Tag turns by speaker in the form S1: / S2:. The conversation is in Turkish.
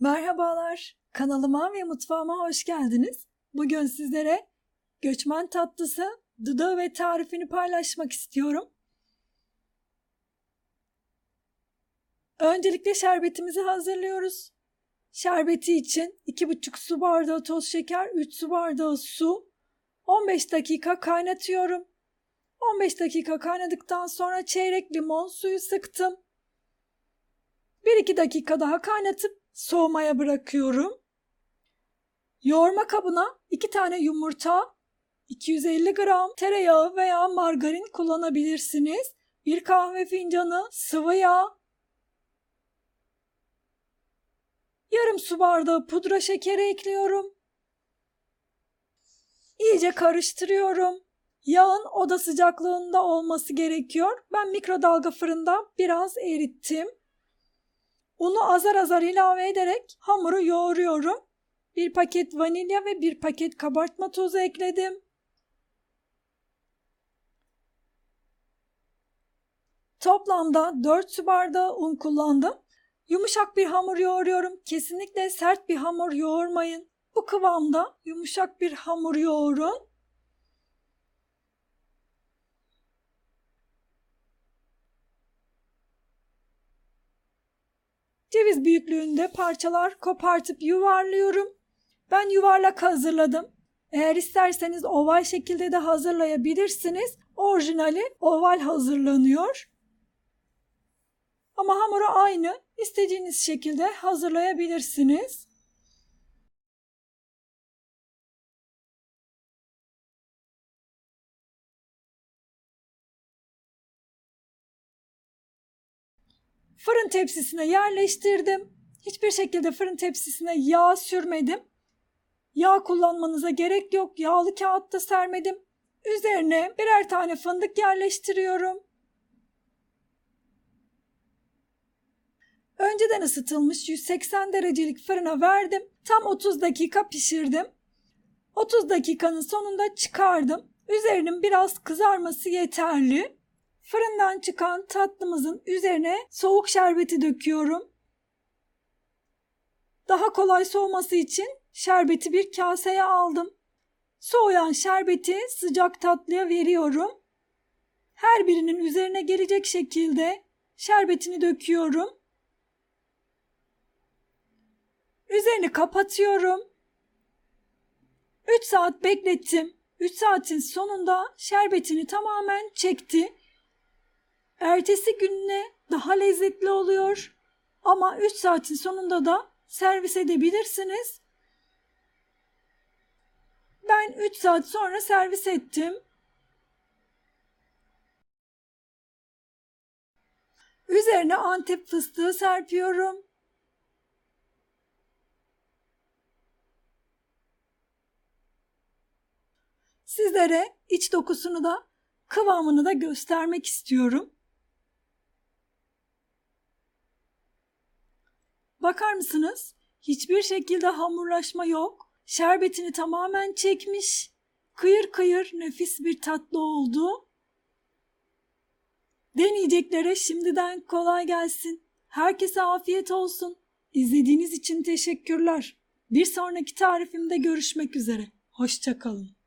S1: Merhabalar, kanalıma ve mutfağıma hoş geldiniz. Bugün sizlere göçmen tatlısı dudağı ve tarifini paylaşmak istiyorum. Öncelikle şerbetimizi hazırlıyoruz. Şerbeti için 2,5 su bardağı toz şeker, 3 su bardağı su, 15 dakika kaynatıyorum. 15 dakika kaynadıktan sonra çeyrek limon suyu sıktım. 1-2 dakika daha kaynatıp soğumaya bırakıyorum. Yoğurma kabına 2 tane yumurta, 250 gram tereyağı veya margarin kullanabilirsiniz. 1 kahve fincanı sıvı yağ, yarım su bardağı pudra şekeri ekliyorum. İyice karıştırıyorum. Yağın oda sıcaklığında olması gerekiyor. Ben mikrodalga fırında biraz erittim. Unu azar azar ilave ederek hamuru yoğuruyorum. Bir paket vanilya ve bir paket kabartma tozu ekledim. Toplamda 4 su bardağı un kullandım. Yumuşak bir hamur yoğuruyorum. Kesinlikle sert bir hamur yoğurmayın. Bu kıvamda yumuşak bir hamur yoğurun. Ceviz büyüklüğünde parçalar kopartıp yuvarlıyorum. Ben yuvarlak hazırladım. Eğer isterseniz oval şekilde de hazırlayabilirsiniz. Orijinali oval hazırlanıyor. Ama hamuru aynı. İstediğiniz şekilde hazırlayabilirsiniz. Fırın tepsisine yerleştirdim. Hiçbir şekilde fırın tepsisine yağ sürmedim. Yağ kullanmanıza gerek yok. Yağlı kağıt da sermedim. Üzerine birer tane fındık yerleştiriyorum. Önceden ısıtılmış 180 derecelik fırına verdim. Tam 30 dakika pişirdim. 30 dakikanın sonunda çıkardım. Üzerinin biraz kızarması yeterli. Fırından çıkan tatlımızın üzerine soğuk şerbeti döküyorum. Daha kolay soğuması için şerbeti bir kaseye aldım. Soğuyan şerbeti sıcak tatlıya veriyorum. Her birinin üzerine gelecek şekilde şerbetini döküyorum. Üzerini kapatıyorum. 3 saat beklettim. 3 saatin sonunda şerbetini tamamen çekti. Ertesi gününe daha lezzetli oluyor. Ama 3 saatin sonunda da servis edebilirsiniz. Ben 3 saat sonra servis ettim. Üzerine antep fıstığı serpiyorum. Sizlere iç dokusunu da kıvamını da göstermek istiyorum. Bakar mısınız? Hiçbir şekilde hamurlaşma yok. Şerbetini tamamen çekmiş. Kıyır kıyır nefis bir tatlı oldu. Deneyeceklere şimdiden kolay gelsin. Herkese afiyet olsun. İzlediğiniz için teşekkürler. Bir sonraki tarifimde görüşmek üzere. Hoşçakalın.